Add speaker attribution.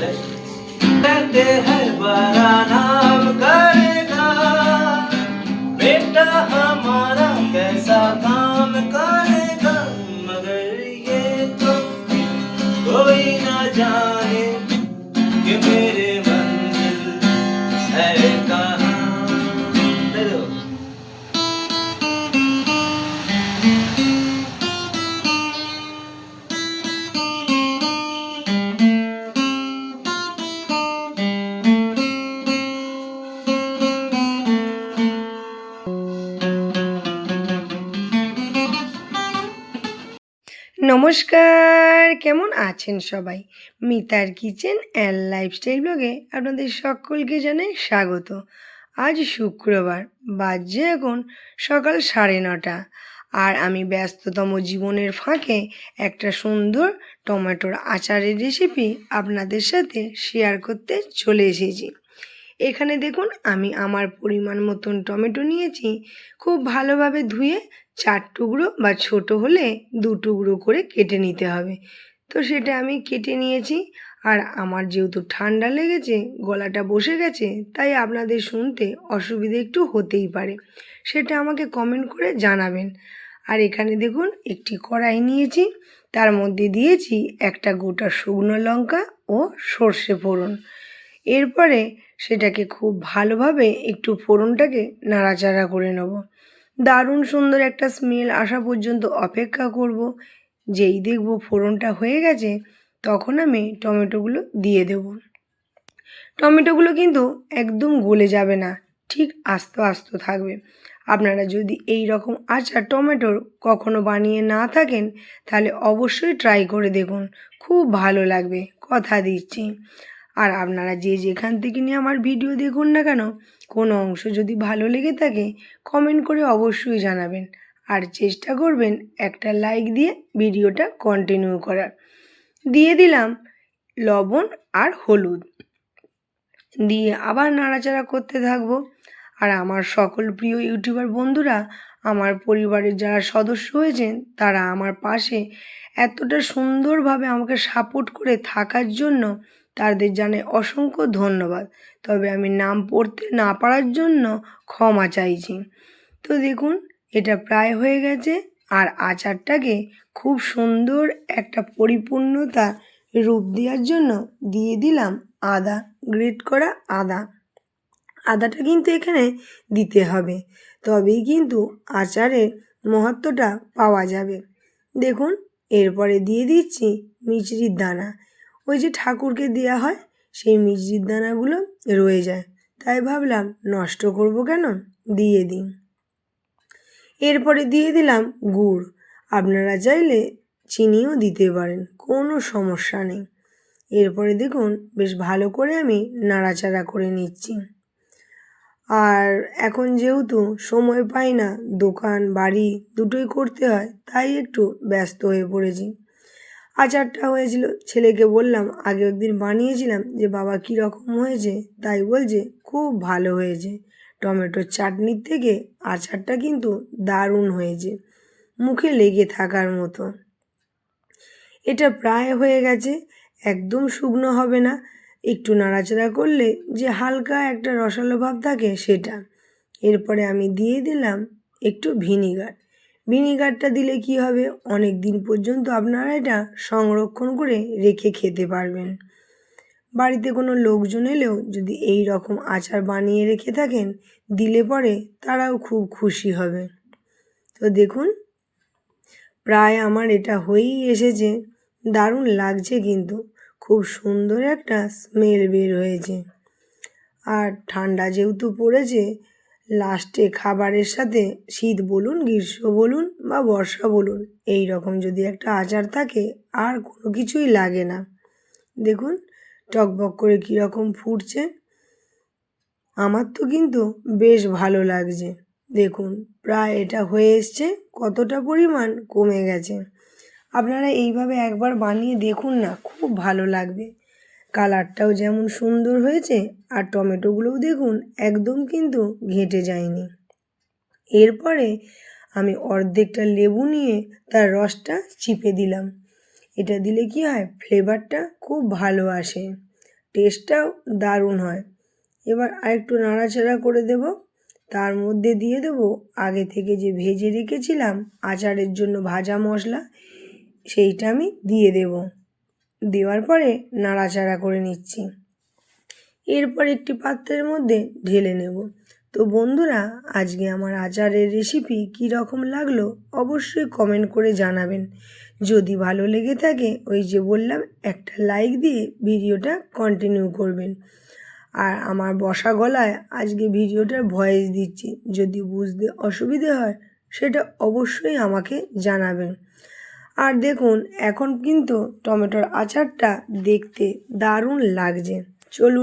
Speaker 1: कहते हैं बड़ा नाम करेगा बेटा हमारा
Speaker 2: নমস্কার, কেমন আছেন সবাই? মিতার কিচেন অ্যান্ড লাইফস্টাইল ব্লগে আপনাদের সকলকে জানাই স্বাগত। আজ শুক্রবার, বাজছে এখন সকাল সাড়ে নটা আর আমি ব্যস্ততম জীবনের ফাঁকে একটা সুন্দর টমেটোর আচারের রেসিপি আপনাদের সাথে শেয়ার করতে চলে এসেছি। এখানে দেখুন, আমি আমার পরিমাণ মতন টমেটো নিয়েছি, খুব ভালোভাবে ধুয়ে চার টুকরো বা ছোট হলে দু টুকরো করে কেটে নিতে হবে। তো সেটা আমি কেটে নিয়েছি। আর আমার যেহেতু ঠান্ডা লেগেছে, গলাটা বসে গেছে, তাই আপনাদের শুনতে অসুবিধে একটু হতেই পারে। সেটা আমাকে কমেন্ট করে জানাবেন। আর এখানে দেখুন, একটি কড়াই নিয়েছি। তার মধ্যে দিয়েছি একটা গোটা শুকনো লঙ্কা ও সর্ষে ফোড়ন। এরপরে সেটাকে খুব ভালোভাবে একটু ফোড়নটাকে নাড়াচাড়া করে নেব। দারুণ সুন্দর একটা স্মেল আসা পর্যন্ত অপেক্ষা করব। যেই দেখব ফোড়নটা হয়ে গেছে, তখন আমি টমেটোগুলো দিয়ে দেব। টমেটোগুলো কিন্তু একদম গলে যাবে না, ঠিক আস্তে আস্তে থাকবে। আপনারা যদি এই রকম আচার টমেটোর কখনো বানিয়ে না থাকেন, তাহলে অবশ্যই ট্রাই করে দেখুন। খুব ভালো লাগবে, কথা দিচ্ছি। আর আপনারা যে যেখান থেকে নিয়ে আমার ভিডিও দেখুন না কেন, কোনো অংশ যদি ভালো লেগে থাকে কমেন্ট করে অবশ্যই জানাবেন। আর চেষ্টা করবেন একটা লাইক দিয়ে ভিডিওটা কন্টিনিউ করার। দিয়ে দিলাম লবণ আর হলুদ। দিয়ে আবার নাড়াচাড়া করতে থাকব। আর আমার সকল প্রিয় ইউটিউবার বন্ধুরা, আমার পরিবারের যারা সদস্য হয়েছেন, তারা আমার পাশে এতটা সুন্দরভাবে আমাকে সাপোর্ট করে থাকার জন্য তাদের জানাই অসংখ্য ধন্যবাদ। তবে আমি নাম পড়তে না পারার জন্য ক্ষমা চাইছি। তো দেখুন, এটা প্রায় হয়ে গেছে। আর আচারটাকে খুব সুন্দর একটা পরিপূর্ণতা রূপ দেওয়ার জন্য দিয়ে দিলাম আদা, গ্রেট করা আদা। আদাটা কিন্তু এখানে দিতে হবে, তবেই কিন্তু আচারের মহত্বটা পাওয়া যাবে। দেখুন, এরপরে দিয়ে দিচ্ছি মিচড়ির দানা। ওই যে ঠাকুরকে দেওয়া হয়, সেই মিচড়ির দানাগুলো রয়ে যায়। তাই ভাবলাম, নষ্ট করব কেন? দিয়ে দিই। এরপরে দিয়ে দিলাম গুড়। আপনারা চাইলে চিনিও দিতে পারেন, কোনো সমস্যা নেই। এরপরে দেখুন, বেশ ভালো করে আমি নাড়াচাড়া করে নিচ্ছি। আর এখন যেহেতু সময় পাই না, দোকান, বাড়ি দুটোই করতে হয়, তাই একটু ব্যস্ত হয়ে পড়েছি। আচারটা হয়েছিল। ছেলেকে বললাম, আগে একদিন বানিয়েছিলাম যে বাবা কী রকম হয়েছে, তাই বলছে, খুব ভালো হয়েছে। টমেটোর চাটনির থেকে আচারটা কিন্তু দারুণ হয়েছে, মুখে লেগে থাকার মতো। এটা প্রায় হয়ে গেছে, একদম শুকনো হবে না। একটু নাড়াচাড়া করলে যে হালকা একটা রসালো ভাব থাকে সেটা। এরপরে আমি দিয়ে দিলাম একটু ভিনিগার। ভিনিগারটা দিলে কি হবে? অনেক দিন পর্যন্ত আপনারা এটা সংরক্ষণ করে রেখে খেতে পারবেন। বাড়িতে কোনো লোকজন এলেও যদি এই রকম আচার বানিয়ে রেখে থাকেন, দিলে পরে তারাও খুব খুশি হবে। তো দেখুন, প্রায় আমার এটা হয়েই এসেছে। দারুণ লাগছে কিন্তু। খুব সুন্দর একটা স্মেল বের হয়েছে। আর ঠান্ডা যেহেতু পড়েছে লাস্টে খাবারের সাথে শীত বলুন, গ্রীষ্ম বলুন বা বর্ষা বলুন, এই রকম যদি একটা আচার থাকে, আর কোনো কিছুই লাগে না। দেখুন, টকবক করে কীরকম ফুটছে। আমার তো কিন্তু বেশ ভালো লাগছে। দেখুন, প্রায় এটা হয়ে এসছে, কতটা পরিমাণ কমে গেছে। আপনারা এইভাবে একবার বানিয়ে দেখুন না, খুব ভালো লাগবে। কালারটাও যেমন সুন্দর হয়েছে আর টমেটোগুলোও দেখুন একদম কিন্তু ঘেঁটে যায়নি। এরপরে আমি অর্ধেকটা লেবু নিয়ে তার রসটা চিপে দিলাম। এটা দিলে কি হয়? ফ্লেভারটা খুব ভালো আসে। টেস্টটাও দারুণ হয়। এবার আরেকটু নাড়াচাড়া করে দেব। তার মধ্যে দিয়ে দেব আগে থেকে যে ভেজে রেখেছিলাম আচারের জন্য ভাজা মশলা, সেইটা আমি দিয়ে দেব। দেওয়ার পরে নাড়াচাড়া করে নিচ্ছি। এরপর একটি পাত্রের মধ্যে ঢেলে নেব। তো বন্ধুরা, আজকে আমার আচারের রেসিপি কী রকম লাগল অবশ্যই কমেন্ট করে জানাবেন। যদি ভালো লেগে থাকে, ওই যে বললাম, একটা লাইক দিয়ে ভিডিওটা কন্টিনিউ করবেন। আর আমার বসা গলায় আজকে ভিডিওটার ভয়েস দিচ্ছি। যদি বুঝতে অসুবিধে হয়, সেটা অবশ্যই আমাকে জানাবেন। আর দেখুন এখন কিন্তু টমেটোর আচারটা দেখতে দারুণ লাগছে। চলুন